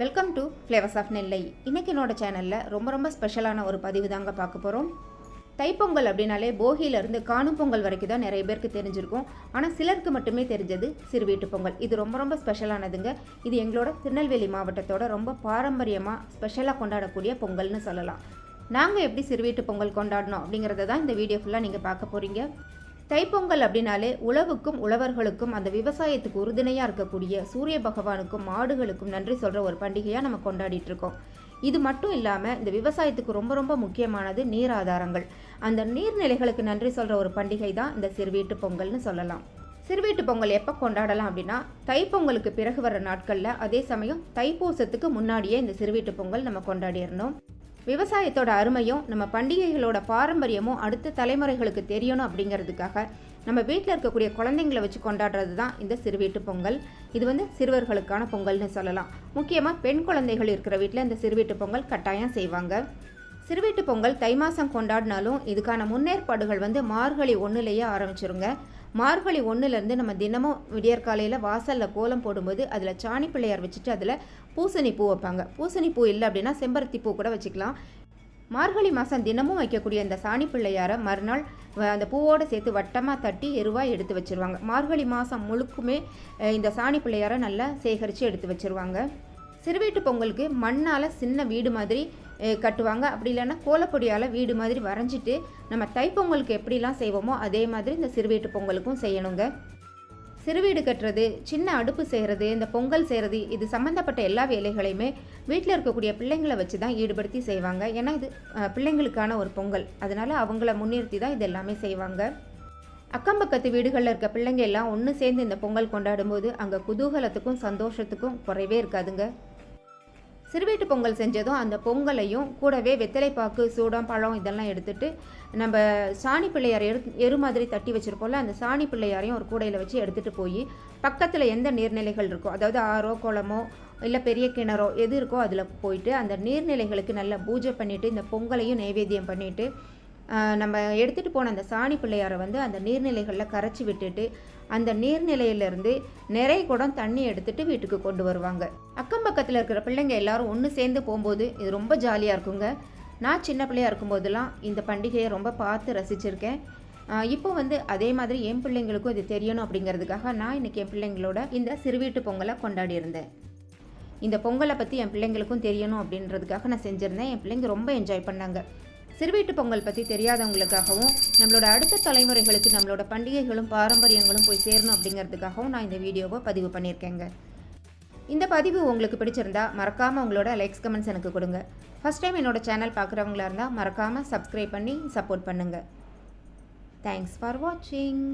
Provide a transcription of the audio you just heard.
Welcome to flavours of Nellai இன்றைக்கி என்னோட சேனலில் ரொம்ப ரொம்ப ஸ்பெஷலான ஒரு பதிவு தாங்க பார்க்க போகிறோம் தைப்பொங்கல் அப்படின்னாலே போகியிலேருந்து காணும் பொங்கல் வரைக்கும் தான் நிறைய பேருக்கு தெரிஞ்சிருக்கும். ஆனால் சிலருக்கு மட்டுமே தெரிஞ்சது சிறுவீட்டு பொங்கல். இது ரொம்ப ரொம்ப ஸ்பெஷலானதுங்க இது எங்களோட திருநெல்வேலி மாவட்டத்தோட ரொம்ப பாரம்பரியமாக ஸ்பெஷலாக கொண்டாடக்கூடிய பொங்கல்னு சொல்லலாம். நாங்கள் எப்படி சிறுவீட்டு பொங்கல் கொண்டாடணும் அப்படிங்கிறத தான் இந்த வீடியோ ஃபுல்லாக நீங்கள் பார்க்க போகிறீங்க தைப்பொங்கல் அப்படின்னாலே உழவுக்கும் உழவர்களுக்கும் அந்த விவசாயத்துக்கு உறுதுணையாக இருக்கக்கூடிய சூரிய பகவானுக்கும் மாடுகளுக்கும் நன்றி சொல்கிற ஒரு பண்டிகையாக நம்ம கொண்டாடிட்டு இருக்கோம். இது மட்டும் இல்லாமல் இந்த விவசாயத்துக்கு ரொம்ப ரொம்ப முக்கியமானது நீர் ஆதாரங்கள். அந்த நீர்நிலைகளுக்கு நன்றி சொல்கிற ஒரு பண்டிகை தான் இந்த சிறுவீட்டு பொங்கல்னு சொல்லலாம். சிறுவீட்டு பொங்கல் எப்போ கொண்டாடலாம் அப்படின்னா தைப்பொங்கலுக்கு பிறகு வர நாட்களில் அதே சமயம் தைப்பூசத்துக்கு முன்னாடியே இந்த சிறுவீட்டு பொங்கல் நம்ம கொண்டாடிடணும். விவசாயத்தோட அருமையும் நம்ம பண்டிகைகளோட பாரம்பரியமும் அடுத்த தலைமுறைகளுக்கு தெரியணும் அப்படிங்கிறதுக்காக நம்ம வீட்டில் இருக்கக்கூடிய குழந்தைங்களை வச்சு கொண்டாடுறது தான் இந்த சிறுவீட்டு பொங்கல். இது வந்து சிறுவர்களுக்கான பொங்கல்னு சொல்லலாம். முக்கியமாக பெண் குழந்தைகள் இருக்கிற வீட்டில் இந்த சிறுவீட்டு பொங்கல் கட்டாயம் செய்வாங்க. சிறுவீட்டு பொங்கல் தை மாதம் கொண்டாடினாலும் இதுக்கான முன்னேற்பாடுகள் வந்து மார்கழி ஒன்றுலேயே ஆரம்பிச்சிருங்க. மார்கழி ஒன்றுலேருந்து நம்ம தினமும் விடியற்காலையில் வாசலில் கோலம் போடும்போது அதில் சாணி பிள்ளையார் வச்சுட்டு அதில் பூசணி பூ வைப்பாங்க. பூசணி பூ இல்லை அப்படின்னா செம்பருத்தி பூ கூட வச்சுக்கலாம். மார்கழி மாதம் தினமும் வைக்கக்கூடிய இந்த சாணி பிள்ளையாரை மறுநாள் அந்த பூவோடு சேர்த்து வட்டமாக தட்டி எருவாக எடுத்து வச்சிருவாங்க. மார்கழி மாதம் முழுக்குமே இந்த சாணி பிள்ளையாரை நல்லா சேகரித்து எடுத்து வச்சிருவாங்க. சிறுவீட்டு பொங்கலுக்கு மண்ணால் சின்ன வீடு மாதிரி கட்டுவாங்க. அப்படி இல்லைன்னா கோலப்பொடியால் வீடு மாதிரி வரைஞ்சிட்டு நம்ம தைப்பொங்கலுக்கு எப்படிலாம் செய்வோமோ அதே மாதிரி இந்த சிறுவீட்டு பொங்கலுக்கும் செய்யணுங்க. சிறுவீடு கட்டுறது சின்ன அடுப்பு செய்கிறது இந்த பொங்கல் செய்கிறது இது சம்மந்தப்பட்ட எல்லா வேலைகளையுமே வீட்டில் இருக்கக்கூடிய பிள்ளைங்களை வச்சு தான் ஈடுபடுத்தி செய்வாங்க. ஏன்னா இது பிள்ளைங்களுக்கான ஒரு பொங்கல். அதனால் அவங்கள முன்னிறுத்தி தான் இது எல்லாமே செய்வாங்க. அக்கம் பக்கத்து வீடுகளில் இருக்க பிள்ளைங்க எல்லாம் ஒன்று சேர்ந்து இந்த பொங்கல் கொண்டாடும்போது அங்கே குதூகலத்துக்கும் சந்தோஷத்துக்கும் குறைவே இருக்காதுங்க. சிறுவீட்டு பொங்கல் செஞ்சதும் அந்த பொங்கலையும் கூடவே வெத்தலைப்பாக்கு சூடம் பழம் இதெல்லாம் எடுத்துட்டு நம்ம சாணி பிள்ளையார் எரு எரு மாதிரி தட்டி வச்சுருப்போம்ல அந்த சாணி பிள்ளையாரையும் ஒரு கூடையில் வச்சு எடுத்துகிட்டு போய் பக்கத்தில் எந்த நீர்நிலைகள் இருக்கோ அதாவது ஆறோ குளமோ இல்லை பெரிய கிணறோ எது இருக்கோ அதில் போயிட்டு அந்த நீர்நிலைகளுக்கு நல்லா பூஜை பண்ணிவிட்டு இந்த பொங்கலையும் நைவேத்தியம் பண்ணிவிட்டு நம்ம எடுத்துகிட்டு போன அந்த சாணி பிள்ளையாரை வந்து அந்த நீர்நிலைகளில் கரைச்சி விட்டுட்டு அந்த நீர்நிலையிலேருந்து நிறைய குடம் தண்ணி எடுத்துகிட்டு வீட்டுக்கு கொண்டு வருவாங்க. அக்கம் பக்கத்தில் இருக்கிற பிள்ளைங்க எல்லாரும் ஒன்று சேர்ந்து போகும்போது இது ரொம்ப ஜாலியாக இருக்குங்க. நான் சின்ன பிள்ளையாக இருக்கும்போதெல்லாம் இந்த பண்டிகையை ரொம்ப பார்த்து ரசிச்சிருக்கேன். இப்போ வந்து அதே மாதிரி என் பிள்ளைங்களுக்கும் இது தெரியணும் அப்படிங்கிறதுக்காக நான் இன்னைக்கு என் பிள்ளைங்களோட இந்த சிறுவீட்டு பொங்கலை கொண்டாடி இருந்தேன். இந்த பொங்கலை பற்றி என் பிள்ளைங்களுக்கும் தெரியணும் அப்படின்றதுக்காக நான் செஞ்சுருந்தேன். என் பிள்ளைங்க ரொம்ப என்ஜாய் பண்ணாங்க. சிறுவீட்டு பொங்கல் பற்றி தெரியாதவங்களுக்காகவும் நம்மளோட அடுத்த தலைமுறைகளுக்கு நம்மளோட பண்டிகைகளும் பாரம்பரியங்களும் போய் சேரணும் அப்படிங்கிறதுக்காகவும் நான் இந்த வீடியோவை பதிவு பண்ணியிருக்கேங்க. இந்த பதிவு உங்களுக்கு பிடிச்சிருந்தா மறக்காமல் உங்களோட லைக்ஸ் கமெண்ட்ஸ் எனக்கு கொடுங்க. ஃபஸ்ட் டைம் என்னோட சேனல் பார்க்குறவங்களா இருந்தால் மறக்காமல் சப்ஸ்கிரைப் பண்ணி சப்போர்ட் பண்ணுங்கள் தேங்க்ஸ் ஃபார் வாட்சிங்